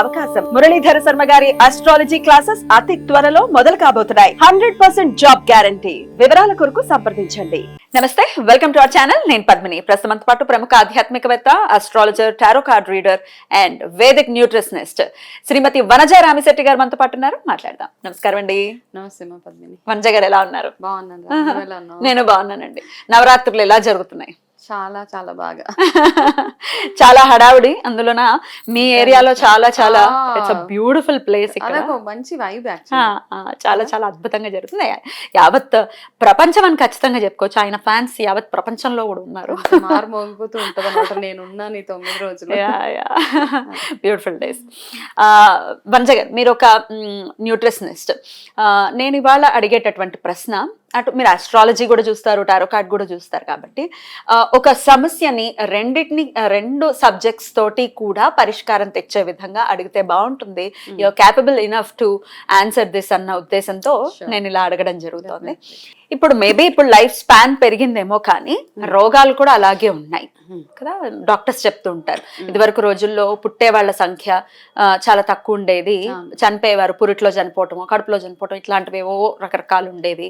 అవకాశం. మురళీధర శర్మ గారి astrology classes అతి త్వరలో మొదలు కాబోతున్నాయి. హండ్రెడ్ పర్సెంట్ జాబ్ గ్యారంటీ వివరాల కొరకు సంప్రదించండి. నమస్తే వెల్కమ్ టు అవర్ ఛానల్ నేను పద్మిని. ప్రస్తుతం పాటు ప్రముఖ ఆధ్యాత్మికవేత్త astrologer tarot card reader and vedic nutritionist Shrimati Vanaja Ramisetti garu మనతో పాటు ఉన్నారు. మాట్లాడదాం. నమస్కారం అండి. నమస్తే మా పద్మిని. వనజ గారు ఎలా ఉన్నారు? బాగున్నాను? నేను బాగున్నానండి. నవరాత్రులు ఎలా జరుగుతున్నాయి? చాలా చాలా బాగా. చాలా హడావుడి. అందులోన మీ ఏరియాలో చాలా చాలా. ఇట్స్ బ్యూటిఫుల్ ప్లేస్ ఇక్కడ. మంచి వైబ్ చాలా చాలా అద్భుతంగా జరుగుతుంది యావత్ ప్రపంచం అని ఖచ్చితంగా చెప్పుకోవచ్చు. ఆయన ఫ్యాన్స్ యావత్ ప్రపంచంలో కూడా ఉన్నారు. మారు మోగిపోతూ ఉంటది నేను ఉన్నాను ఈ తొమ్మిది రోజులు. బ్యూటిఫుల్ డేస్ వంజ గారు మీరు ఒక న్యూట్రిషనిస్ట్. నేను ఇవాళ అడిగేటటువంటి ప్రశ్న అటు మీరు ఆస్ట్రాలజీ కూడా చూస్తారు టారో కార్డ్ కూడా చూస్తారు కాబట్టి ఒక సమస్యని రెండింటిని రెండు సబ్జెక్ట్స్ తోటి కూడా పరిష్కారం తెచ్చే విధంగా అడిగితే బాగుంటుంది. You are capable enough to answer this అన్న ఉద్దేశంతో. నేను ఇలా అడగడం జరుగుతోంది. ఇప్పుడు మేబీ ఇప్పుడు లైఫ్ స్పాన్ పెరిగిందేమో కానీ రోగాలు కూడా అలాగే ఉన్నాయి. కదా? డాక్టర్స్ చెప్తూ ఉంటారు ఇదివరకు రోజుల్లో పుట్టే వాళ్ళ సంఖ్య చాలా తక్కువ ఉండేది. చనిపోయేవారు పురిట్లో చనిపోవటం కడుపులో చనిపోవటం ఇట్లాంటివి ఏవో రకరకాలు ఉండేవి.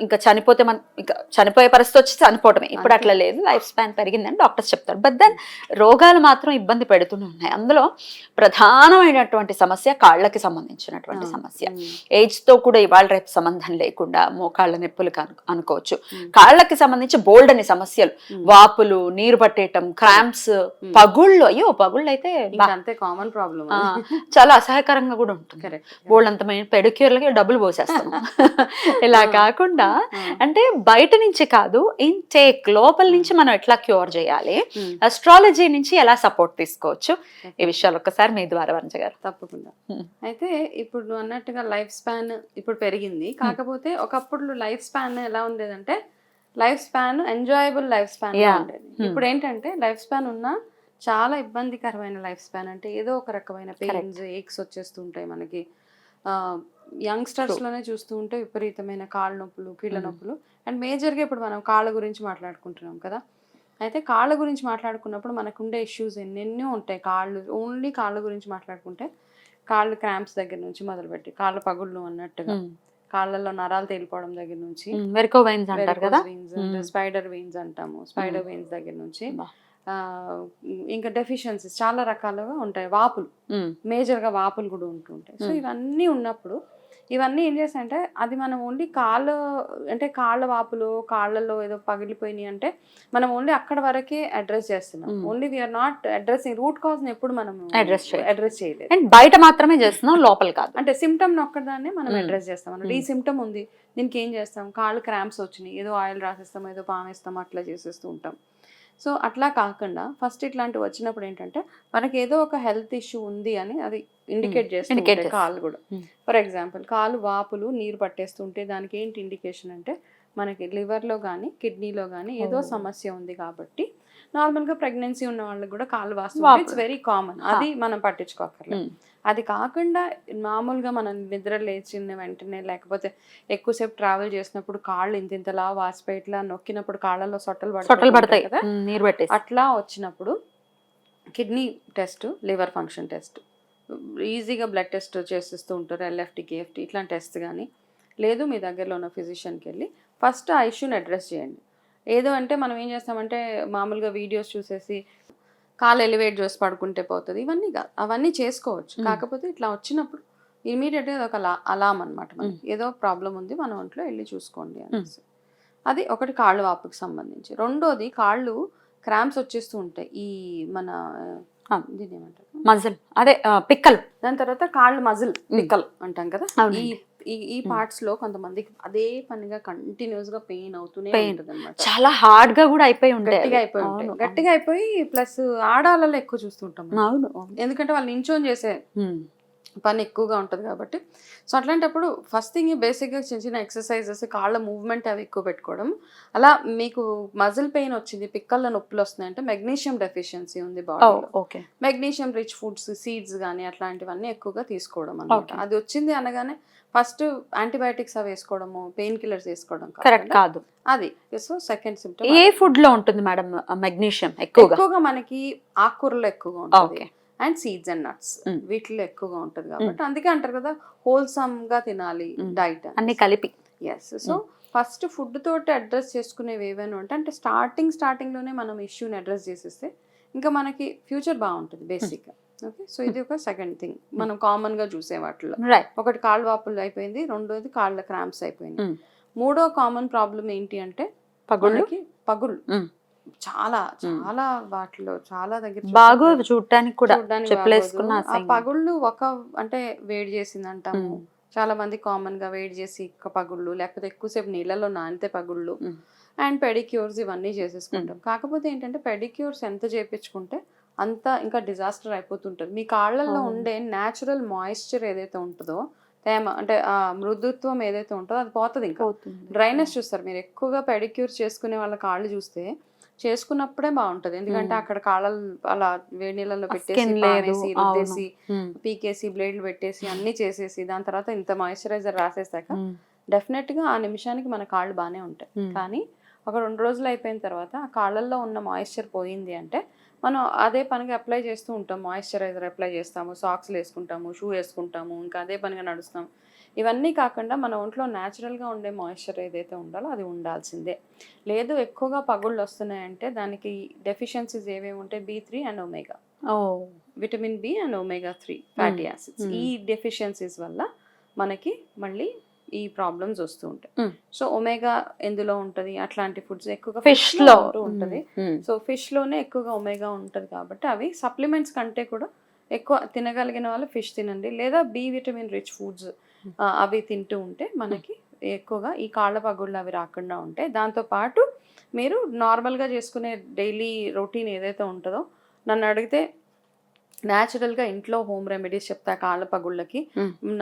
ఇంకా చనిపోతే మన ఇంకా చనిపోయే పరిస్థితి వచ్చి చనిపోవటమే. ఇప్పుడు అట్లా లేదు. లైఫ్ స్పాన్ పెరిగిందని డాక్టర్స్ చెప్తారు. బట్ దెన్ రోగాలు మాత్రం ఇబ్బంది పెడుతూనే ఉన్నాయి. అందులో ప్రధానమైనటువంటి సమస్య కాళ్ళకి సంబంధించినటువంటి. సమస్య. ఉమ్. ఏజ్తో కూడా ఇవాళ రేపు సంబంధం లేకుండా మోకాళ్ళ నొప్పులు కను- అనుకోవచ్చు. కాళ్ళకి సంబంధించి బోల్డ్ అని సమస్యలు. వాపులు నీరు పట్టేయటం క్రాంప్స్ పగుళ్ళు. అయ్యో పగుళ్ళు అయితే అంతే కామన్ ప్రాబ్లం చాలా అసహ్యకరంగా కూడా ఉంటుంది. బోల్డ్ అంత పెడిక్యూర్లకి డబ్బులు పోసేస్తాం ఇలా కాకుండా అంటే బయట నుంచి కాదు ఇంటేక్ లోపల నుంచి మనం ఎట్లా క్యూర్ చేయాలి? అస్ట్రాలజీ నుంచి ఎలా సపోర్ట్ తీసుకోవచ్చు? ఈ విషయాలు ఒక్కసారి మీ ద్వారా గారు. తప్పకుండా. అయితే ఇప్పుడు అన్నట్టుగా లైఫ్ స్పాన్ ఇప్పుడు పెరిగింది. కాకపోతే ఒకప్పుడు లైఫ్ స్పాన్ ఎలా ఉండేదంటే life span enjoyable life span. ఉండేది. Hmm. ఇప్పుడు ఏంటంటే లైఫ్ స్పాన్ ఉన్న చాలా ఇబ్బందికరమైన లైఫ్ స్పాన్. అంటే ఏదో ఒక రకమైన పెయిన్స్ ఏక్స్ వచ్చేస్తుంటాయి మనకి. యంగ్స్టర్స్లోనే చూస్తూ ఉంటే విపరీతమైన కాళ్ళ నొప్పులు కీళ్ళ Hmm. నొప్పులు. అండ్ మేజర్గా ఇప్పుడు మనం కాళ్ళ గురించి మాట్లాడుకుంటున్నాం కదా. అయితే కాళ్ళ గురించి మాట్లాడుకున్నప్పుడు మనకు ఉండే ఇష్యూస్ ఎన్నెన్నో ఉంటాయి. కాళ్ళు ఓన్లీ కాళ్ళ గురించి మాట్లాడుకుంటే కాళ్ళు క్రాంప్స్ దగ్గర నుంచి మొదలుపెట్టి కాళ్ళ పగుళ్ళు అన్నట్టుగా. కాళ్ళల్లో నరాలు తేలిపోవడం దగ్గర నుంచి. వెరికో వైన్స్ అంటారు కదా. స్పైడర్ వెయిన్స్ అంటాము. స్పైడర్ వెయిన్స్ దగ్గర నుంచి. ఇంకా డెఫిషియన్సీస్ చాలా రకాలుగా ఉంటాయి. వాపులు. మేజర్గా వాపులు కూడా ఉంటుంటాయి సో. ఇవన్నీ ఉన్నప్పుడు ఇవన్నీ ఏం చేస్తాయంటే అది మనం ఓన్లీ కాళ్ళ అంటే కాళ్ళ వాపులు కాళ్ళలో ఏదో పగిలిపోయినాయి అంటే మనం ఓన్లీ అక్కడ వరకే అడ్రస్ చేస్తున్నాం Hmm. Only we are not addressing root cause ఎప్పుడు మనం చేయలేదు. అడ్రస్ చేయలేదు అండ్ బయట మాత్రమే చేస్తున్నాం లోపల కాదు అంటే సిమ్టమ్ ఒక్కదాన్నే మనం Hmm. అడ్రస్ చేస్తాం అంటే ఈ Hmm. సిమ్టమ్ ఉంది దీనికి ఏం చేస్తాం కాళ్ళు క్రాంప్స్ వచ్చినాయి ఏదో ఆయిల్ రాసేస్తాం ఏదో పామేస్తాం అట్లా చేసేస్తూ ఉంటాం సో అట్లా కాకుండా ఫస్ట్ ఇట్లాంటివి వచ్చినప్పుడు ఏంటంటే మనకి ఏదో ఒక హెల్త్ ఇష్యూ ఉంది అని అది ఇండికేట్ చేస్తుంది చేస్తుంది. కాళ్ళు కూడా. Hmm. ఫర్ ఎగ్జాంపుల్ కాలు వాపులు నీరు పట్టేస్తుంటే దానికి ఏంటి ఇండికేషన్ అంటే మనకి లివర్లో కానీ కిడ్నీలో కానీ ఏదో Oh. సమస్య ఉంది కాబట్టి నార్మల్గా ప్రెగ్నెన్సీ ఉన్న వాళ్ళకి కూడా కాలు వాస్తుంది. ఇట్స్ వెరీ కామన్ అది మనం పట్టించుకోకర్లేదు. ఉమ్, అది కాకుండా మామూలుగా మనం నిద్ర లేచిన వెంటనే లేకపోతే ఎక్కువసేపు ట్రావెల్ చేసినప్పుడు కాళ్ళు ఇంత ఇంతలా వాసిపోయి ఇట్లా నొక్కినప్పుడు కాళ్ళలో సొట్టలు సొట్టలు పడతాయి. కదా. ఉమ్, నీరు అట్లా వచ్చినప్పుడు kidney test liver function test ఈజీగా బ్లడ్ టెస్ట్ చేసిస్తూ ఉంటారు ఎల్ఎఫ్టీ కేఎఫ్టీ ఇట్లాంటి టెస్ట్ కానీ లేదు మీ దగ్గరలో ఉన్న ఫిజిషియన్కి వెళ్ళి ఫస్ట్ ఆ ఇష్యూని అడ్రస్ చేయండి. ఏదో అంటే మనం ఏం చేస్తామంటే మామూలుగా వీడియోస్ చూసేసి కాలు ఎలివేట్ చేసి పడుకుంటే పోతుంది. ఇవన్నీ కాదు. అవన్నీ చేసుకోవచ్చు. కాకపోతే ఇట్లా వచ్చినప్పుడు ఇమీడియట్గా అది ఒక అలామ్ అనమాట మనకి. ఏదో ప్రాబ్లం ఉంది మన ఒంట్లో వెళ్ళి చూసుకోండి అనేసి. అది ఒకటి కాళ్ళు వాపుకి సంబంధించి. రెండోది కాళ్ళు క్రాంప్స్ వచ్చేస్తూ ఉంటాయి. ఈ మన ఏమంటారు మజిల్ అదే పిక్కలు దాని తర్వాత కాళ్ళు మజిల్. పిక్కలు అంటాం కదా. ఈ ఈ పార్ట్స్లో కొంతమందికి అదే పనిగా కంటిన్యూస్గా పెయిన్ అవుతూనే. ఉంటుంది చాలా హార్డ్గా కూడా అయిపోయి ఉంటాయి గట్టిగా. అయిపోయి ఉంటాయి గట్టిగా అయిపోయి ప్లస్ ఆడాలలో ఎక్కువ చూస్తుంటాం. అవును. ఎందుకంటే వాళ్ళు నించొని చేసే. పని ఎక్కువగా ఉంటుంది కాబట్టి. సో అట్లాంటప్పుడు ఫస్ట్ థింగ్ బేసిక్గా చిన్న చిన్న ఎక్సర్సైజెస్ కాళ్ళ మూవ్మెంట్ అవి ఎక్కువ పెట్టుకోవడం. అలా మీకు మజిల్ పెయిన్ వచ్చింది పిక్కల్లో నొప్పులు వస్తున్నాయంటే మెగ్నీషియం డెఫిషియన్సీ ఉంది ఓ, బాడీలో okay magnesium rich foods seeds కానీ అట్లాంటివన్నీ ఎక్కువగా తీసుకోవడం అనమాట. అది వచ్చింది అనగానే ఫస్ట్ యాంటీబయాటిక్స్ అవి వేసుకోవడము పెయిన్ కిల్లర్స్ వేసుకోవడం కరెక్ట్ కాదు. అది. సో సెకండ్ సిమ్టమ్ ఏ ఫుడ్లో ఉంటుంది మేడం మెగ్నీషియం ఎక్కువగా? ఎక్కువగా మనకి ఆకుకూరలో ఎక్కువగా ఉంటుంది. And seeds and nuts. వీటిలో ఎక్కువగా ఉంటుంది కాబట్టి అందుకే అంటారు కదా హోల్సమ్గా తినాలి. డైట్ అన్ని కలిపి. ఎస్ సో ఫస్ట్ ఫుడ్ తోటి అడ్రస్ చేసుకునేవి ఏవైనా ఉంటే అంటే స్టార్టింగ్ స్టార్టింగ్లోనే మనం ఇష్యూని అడ్రస్ చేసేస్తే ఇంకా మనకి ఫ్యూచర్ బాగుంటుంది బేసిక్ ఓకే సో ఇది ఒక సెకండ్ థింగ్ మనం కామన్గా చూసే వాటిలో. ఒకటి కాళ్ళు వాపులు అయిపోయింది రెండోది కాళ్ళ క్రాంప్స్ అయిపోయింది. మూడో కామన్ ప్రాబ్లం ఏంటి అంటే పగుళ్ళు. మనకి పగుళ్ళు. చాలా చాలా వాటిలో చాలా దగ్గర బాగు. చూడటానికి కూడా చూడ్డానికి చెప్పులు బాగోదు. వేసుకున్న ఆ అసహ్యంగా. పగుళ్ళు ఒక అంటే వేడి చేసింది అంటాము. చాలా మంది కామన్గా వేడి చేసి ఒక పగుళ్ళు లేకపోతే ఎక్కువసేపు నీళ్ళలో నానితే పగుళ్ళు. అండ్ పెడిక్యూర్స్ ఇవన్నీ చేసేసుకుంటాం కాకపోతే ఏంటంటే పెడిక్యూర్స్ ఎంత చేపించుకుంటే అంత ఇంకా డిజాస్టర్ అయిపోతుంటుంది మీ కాళ్ళల్లో. ఉండే న్యాచురల్ మాయిశ్చర్ ఏదైతే ఉంటుందో తేమ అంటే ఆ మృదుత్వం ఏదైతే ఉంటుందో అది పోతుంది ఇంకా. డ్రైనెస్ చూస్తారు మీరు ఎక్కువగా పెడిక్యూర్ చేసుకునే వాళ్ళ కాళ్ళు చూస్తే చేసుకున్నప్పుడే బాగుంటది. ఎందుకంటే. అక్కడ కాళ్ళలు అలా వేడి నీళ్ళలో పెట్టేసి. రుద్దేసి పీకేసి బ్లేడ్లు పెట్టేసి అన్ని చేసేసి దాని తర్వాత ఇంత మాయిశ్చరైజర్ రాసేసాక డెఫినెట్గా ఆ నిమిషానికి మన కాళ్ళు బాగానే ఉంటాయి. కానీ ఒక రెండు రోజులు అయిపోయిన తర్వాత ఆ కాళ్ళల్లో ఉన్న మాయిశ్చర్ పోయింది అంటే మనం అదే పనిగా అప్లై చేస్తూ ఉంటాం. మాయిశ్చరైజర్ అప్లై చేస్తాము. సాక్స్ వేసుకుంటాము. షూ వేసుకుంటాము. ఇంకా అదే పనిగా నడుస్తాం. ఇవన్నీ కాకుండా మన ఒంట్లో న్యాచురల్గా ఉండే మాయిశ్చర్ ఏదైతే ఉండాలో అది ఉండాల్సిందే. లేదు ఎక్కువగా పగుళ్ళు వస్తున్నాయంటే దానికి డెఫిషియన్సీస్ ఏవేవి ఉంటాయి B three and omega. Vitamin B and omega three fatty acids. ఈ డెఫిషియన్సీస్ వల్ల మనకి మళ్ళీ ఈ ప్రాబ్లమ్స్ వస్తూ ఉంటాయి. సో ఒమేగా ఎందులో ఉంటది? అట్లాంటి ఫుడ్స్ ఎక్కువగా ఫిష్లో ఉంటూ ఉంటది. సో ఫిష్లోనే ఎక్కువగా ఒమేగా ఉంటది కాబట్టి అవి సప్లిమెంట్స్ కంటే కూడా ఎక్కువ తినగలిగిన వాళ్ళు ఫిష్ తినండి. లేదా బి విటమిన్ రిచ్ ఫుడ్స్ అవి తింటూ ఉంటే మనకి ఎక్కువగా ఈ కాళ్ళ పగుళ్ళు అవి రాకుండా ఉంటాయి. దాంతో పాటు మీరు నార్మల్గా చేసుకునే డైలీ రొటీన్ ఏదైతే ఉంటుందో నన్ను అడిగితే న్యాచురల్గా ఇంట్లో హోమ్ రెమెడీస్ చెప్తా కాళ్ళ పగుళ్ళకి.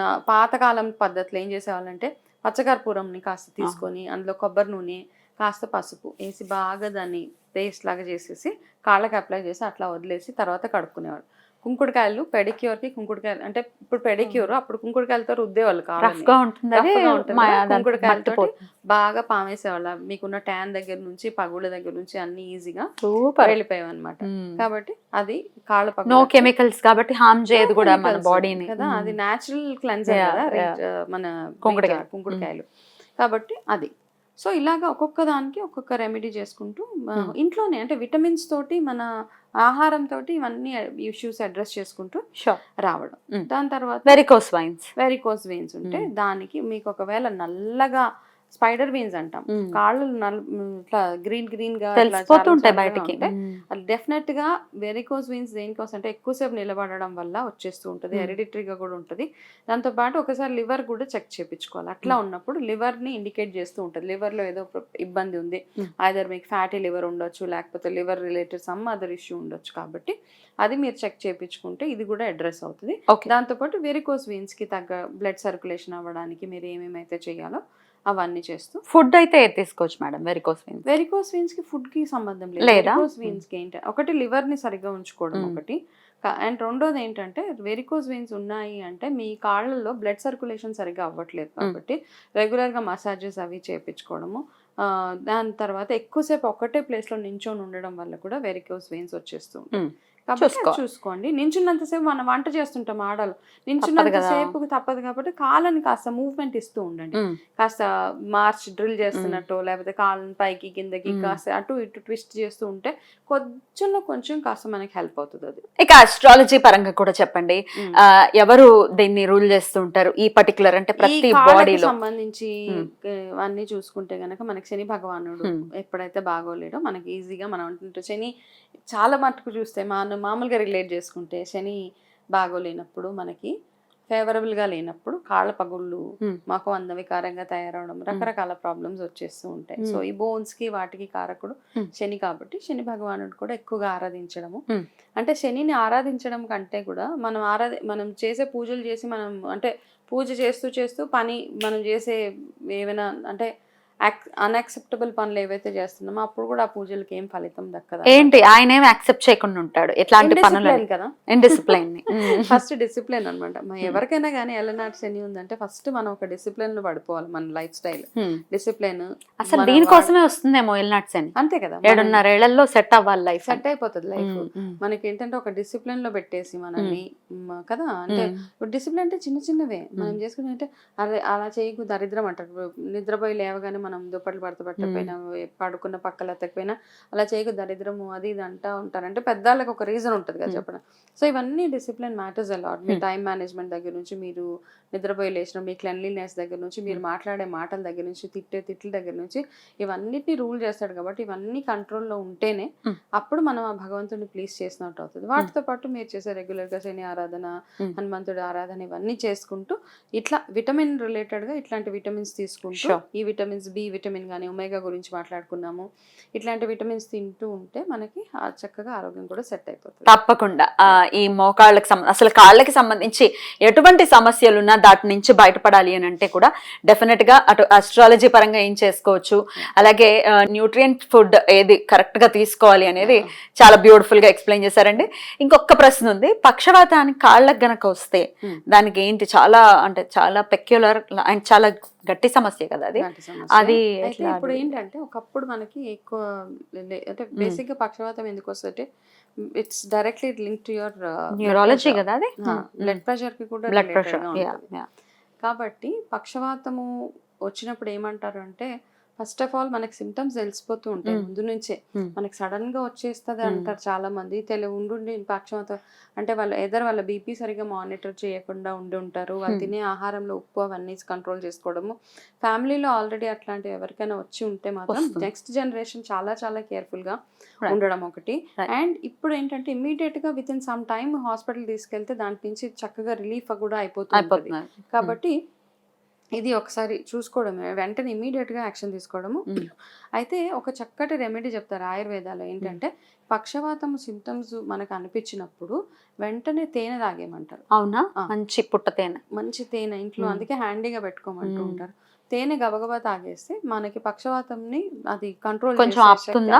నా పాతకాలం పద్ధతిలో ఏం చేసేవాళ్ళంటే పచ్చకర్పూరంని కాస్త తీసుకొని అందులో కొబ్బరి నూనె కాస్త పసుపు వేసి బాగా దాన్ని పేస్ట్ లాగా చేసేసి కాళ్ళకి అప్లై చేసి అట్లా వదిలేసి తర్వాత కడుక్కునేవాళ్ళు. కుంకుడుకాయలు పెడిక్యూర్కి కుంకుడుకాయలు అంటే ఇప్పుడు పెడిక్యూర్ అప్పుడు కుంకుడుకాయలతో రుద్దేవాళ్ళు గా ఉంటుంది మట్టిపోతుంది. బాగా పామేసేవాళ్ళ. మీకున్న ట్యాన్ దగ్గర నుంచి పగుళ్ళ దగ్గర నుంచి అన్ని ఈజీగా సూపర్. వెళ్ళిపోయాయి అనమాట. కాబట్టి అది కాళ్ళ నో కెమికల్స్ కాబట్టి హార్మ్ చేయదు కూడా మన బాడీని కదా అది నేచురల్ క్లెన్జర్ కదా ఆ, మన కుంకుడుకాయ. కుంకుడుకాయ కుంకుడుకాయలు. కాబట్టి అది. సో ఇలాగా ఒక్కొక్క దానికి ఒక్కొక్క రెమెడీ చేసుకుంటూ. ఇంట్లోనే అంటే విటమిన్స్ తోటి మన ఆహారం తోటి ఇవన్నీ ఇష్యూస్ అడ్రస్ చేసుకుంటూ రావడం. దాని తర్వాత వెరికోస్ వైన్స్ వెరికోస్ వెయిన్స్ ఉంటే. దానికి మీకు ఒకవేళ నల్లగా స్పైడర్ వెయిన్స్ అంటాం. కాళ్ళు ఇట్లా గ్రీన్ గ్రీన్గా బయటికి. అది డెఫినెట్గా వెరికోస్ వెయిన్స్ దేనికోసం అంటే ఎక్కువసేపు నిలబడడం వల్ల వచ్చేస్తూ ఉంటుంది. హెరిడిటరీగా కూడా ఉంటుంది. దాంతో పాటు ఒకసారి లివర్ కూడా చెక్ చేయించుకోవాలి అట్లా. ఉన్నప్పుడు లివర్ని ఇండికేట్ చేస్తూ ఉంటుంది. లివర్లో ఏదో ఇబ్బంది ఉంది. ఐదర్ మీకు ఫ్యాటీ లివర్ ఉండొచ్చు లేకపోతే liver related some other issue ఉండొచ్చు కాబట్టి అది మీరు చెక్ చేయించుకుంటే ఇది కూడా అడ్రస్ అవుతుంది. ఓకే. దాంతోపాటు వెరికోస్ వెయిన్స్కి తగ్గ బ్లడ్ సర్క్యులేషన్ అవ్వడానికి మీరు ఏమేమైతే చేయాలో అవన్నీ చేస్తూ. ఫుడ్ అయితే తీసుకోవచ్చు మేడం? వెరికోస్ వైన్స్ వెరికోస్ వెయిన్స్కి ఫుడ్కి సంబంధం లేదు? వెరికోస్ వెయిన్స్కి ఏంటి? ఒకటి లివర్ని సరిగ్గా ఉంచుకోవడం మ్మ్. ఒకటి. అండ్ రెండోది ఏంటంటే వెరికోస్ వెయిన్స్ ఉన్నాయి అంటే మీ కాళ్ళల్లో బ్లడ్ సర్క్యులేషన్ సరిగ్గా అవ్వట్లేదు కాబట్టి రెగ్యులర్గా మసాజెస్ అవి చేపించుకోవడము. ఆ, దాని తర్వాత ఎక్కువసేపు ఒక్కటే ప్లేస్లో నించొని ఉండడం వల్ల కూడా వెరికోస్ వెయిన్స్ వచ్చేస్తూ ఉంటాయి. కాబట్టి. చూసుకోండి నించున్నంతసేపు మనం వంట చేస్తుంటాం ఆడలు. నించున్నంతసేపు తప్పదు కాబట్టి కాళ్ళని కాస్త మూవ్మెంట్ ఇస్తూ ఉండండి. కాస్త మార్చ్ డ్రిల్ చేస్తున్నట్టు లేకపోతే కాళ్ళని పైకి కిందకి. కాస్త అటు ఇటు ట్విస్ట్ చేస్తూ ఉంటే కొంచెంలో కొంచెం కాస్త మనకి హెల్ప్ అవుతుంది అది ఇక అస్ట్రాలజీ పరంగా కూడా చెప్పండి ఎవరు దీన్ని రూల్ చేస్తూ ఉంటారు ఈ పర్టికులర్ అంటే ప్రతి బాడీలో సంబంధించి అన్ని చూసుకుంటే గనక మనకి శని భగవానుడు. ఎప్పుడైతే బాగోలేడో మనకి ఈజీగా మనం అంటుంటే శని చాలా మట్టుకు చూస్తే మన మామూలుగా రిలేట్ చేసుకుంటే శని బాగోలేనప్పుడు మనకి ఫేవరబుల్గా లేనప్పుడు కాళ్ళ పగుళ్ళు. మాకు అందవికారంగా తయారవడం రకరకాల ప్రాబ్లమ్స్ వచ్చేస్తూ ఉంటాయి సో. ఈ బోన్స్కి వాటికి కారకుడు. శని కాబట్టి శని భగవానుడు కూడా ఎక్కువగా ఆరాధించడము. అంటే శనిని ఆరాధించడం కంటే కూడా మనం ఆరాధి మనం చేసే పూజలు చేసి మనం అంటే పూజ చేస్తూ చేస్తూ పని మనం చేసే ఏమైనా అంటే అన్యాక్సెప్టబుల్ పనులు ఏవైతే చేస్తున్నామో అప్పుడు కూడా ఆ పూజలకి ఏం ఫలితం దక్కదా? ఏంటి? ఆయన ఏం యాక్సెప్ట్ చేయకుండా ఉంటాడు. ఎట్లాంటి పనులు కదా. ఇండిసిప్లైన్ ఫస్ట్ డిసిప్లిన్ అనమాట ఎవరికైనా కానీ ఎలనాటి శని ఉందంటే ఫస్ట్ మనం ఒక డిసిప్లిన్లో పడిపోవాలి మన లైఫ్ స్టైల్ డిసిప్లిన్ అసలు దీనికోసమే వస్తుందేమో ఎల్నాట్స్ అని అంతే కదా. ఏడున్నర ఏళ్ళలో సెట్ అవ్వాలి లైఫ్ సెట్ అయిపోతుంది లైఫ్ మనకి ఏంటంటే ఒక డిసిప్లిన్లో పెట్టేసి మనల్ని కదా? అంటే డిసిప్లిన్ అంటే చిన్న చిన్నవే. మనం చేసుకునే అంటే అలా చేయకు దరిద్రం అంటారు. నిద్రపోయి లేవగానే మనం దుప్పట్లు పడత పెట్టకపోయినా పడుకున్న పక్కల ఎత్తకపోయినా అలా చేయకు దరిద్రము అది ఇది అంటా ఉంటారు అంటే పెద్దవాళ్ళకి ఒక రీజన్ ఉంటుంది కదా. చెప్పడం సో ఇవన్నీ డిసిప్లిన్ మ్యాటర్స్ అలాట్ మీ. టైం మేనేజ్మెంట్ దగ్గర నుంచి మీరు నిద్రపోయి లేచిన మీ క్లెన్లీనెస్ దగ్గర నుంచి మీరు మాట్లాడే మాటల దగ్గర నుంచి తిట్టే తిట్ల దగ్గర నుంచి ఇవన్నిటిని రూల్ చేస్తాడు కాబట్టి ఇవన్నీ కంట్రోల్లో ఉంటేనే. అప్పుడు మనం ఆ భగవంతుడిని ప్లీజ్ చేసినట్టు అవుతుంది వాటితో పాటు మీరు చేసే రెగ్యులర్గా శని ఆరాధన. హనుమంతుడి ఆరాధన ఇవన్నీ చేసుకుంటూ ఇట్లా విటమిన్ రిలేటెడ్గా ఇట్లాంటి విటమిన్స్ తీసుకుంటూ. ఈ విటమిన్స్ బి విటమిన్ కానీ ఒమేగా గురించి మాట్లాడుకున్నాము. ఇట్లాంటి విటమిన్స్ తింటూ ఉంటే మనకి చక్కగా ఆరోగ్యం కూడా సెట్ అయిపోతుంది. తప్పకుండా. ఈ మోకాళ్ళకి సంబంధ అసలు కాళ్ళకి సంబంధించి ఎటువంటి సమస్యలు ఉన్నా దాటి నుంచి బయటపడాలి అని అంటే కూడా డెఫినెట్గా అటు అస్ట్రాలజీ పరంగా ఏం చేసుకోవచ్చు. అలాగే న్యూట్రియంట్ ఫుడ్ ఏది కరెక్ట్గా తీసుకోవాలి అనేది చాలా బ్యూటిఫుల్గా ఎక్స్ప్లెయిన్ చేశారండి. ఇంకొక ప్రశ్న ఉంది. పక్షవాతానికి కాళ్ళకి గనక వస్తే. దానికి ఏంటి? చాలా అంటే చాలా పెక్యులర్ అండ్ చాలా గట్టి సమస్య కదా అది. అది ఇప్పుడు? ఏంటంటే ఒకప్పుడు మనకి ఎక్కువ అంటే బేసిక్గా పక్షవాతం ఎందుకు వస్తుందంటే it's directly link to your neurology కదా అది బ్లడ్ ప్రెషర్కి కూడా బ్లడ్ ప్రెషర్. కాబట్టి పక్షవాతము వచ్చినప్పుడు ఏమంటారు అంటే ఫస్ట్ ఆఫ్ ఆల్ మనకి సిమ్టమ్స్ తెలిసిపోతూ ఉంటాయి. ముందు నుంచే. మనకి సడన్గా వచ్చేస్తుంది. అంటారు చాలా మంది తెలివి ఉండుండి పక్షవాతం అంటే వాళ్ళు ఎదర్ వాళ్ళ బీపీ సరిగా మానిటర్ చేయకుండా ఉండి ఉంటారు వాళ్ళు. తినే ఆహారంలో ఉప్పు అవన్నీ కంట్రోల్ చేసుకోవడము ఫ్యామిలీలో ఆల్రెడీ అట్లాంటివి ఎవరికైనా వచ్చి ఉంటే మాత్రం. నెక్స్ట్ జనరేషన్ చాలా చాలా కేర్ఫుల్గా. ఉండడం ఒకటి. అండ్ ఇప్పుడు ఏంటంటే ఇమీడియట్గా within some time hospital తీసుకెళ్తే దాని నుంచి చక్కగా రిలీఫ్ కూడా అయిపోతుంది కాబట్టి ఇది ఒకసారి చూసుకోవడమే వెంటనే ఇమీడియట్గా యాక్షన్ తీసుకోవడము. అయితే ఒక చక్కటి రెమెడీ చెప్తారు ఆయుర్వేదాలో ఏంటంటే పక్షవాతం సిమ్టమ్స్ మనకు అనిపించినప్పుడు వెంటనే తేనె తాగేయమంటారు అవునా. మంచి పుట్ట తేనె మంచి తేనె ఇంట్లో. అందుకే హ్యాండీగా పెట్టుకోమంటూ. ఉంటారు తేనె గబగబా తాగేస్తే మనకి పక్షవాతంని అది కంట్రోల్ కొంచెం ఆపుతుందా?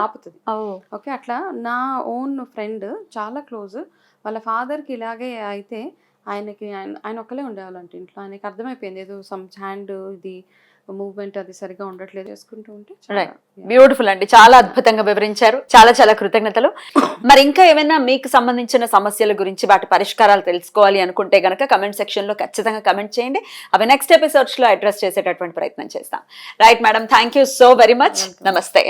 ఓకే అట్లా నా ఓన్ ఫ్రెండ్ చాలా క్లోజ్ వాళ్ళ ఫాదర్కి ఇలాగే అయితే ఆయనకి ఆయన ఆయన ఒక్కలే ఉండేవాళ్ళంట ఇంట్లో. ఆయనకి అర్థమైపోయింది. ఏదో సమ్ హ్యాండ్ ఇది మూవ్మెంట్ అది సరిగా ఉండట్లేదు చేసుకుంటూ ఉంటే. బ్యూటిఫుల్ అండి. చాలా అద్భుతంగా వివరించారు. చాలా చాలా కృతజ్ఞతలు. మరి ఇంకా ఏమైనా మీకు సంబంధించిన సమస్యల గురించి వాటి పరిష్కారాలు తెలుసుకోవాలి అనుకుంటే గనక కమెంట్ సెక్షన్లో ఖచ్చితంగా కమెంట్ చేయండి. అవి నెక్స్ట్ ఎపిసోడ్స్లో అడ్రస్ చేసేటటువంటి ప్రయత్నం చేస్తాం. Right madam thank you so very much నమస్తే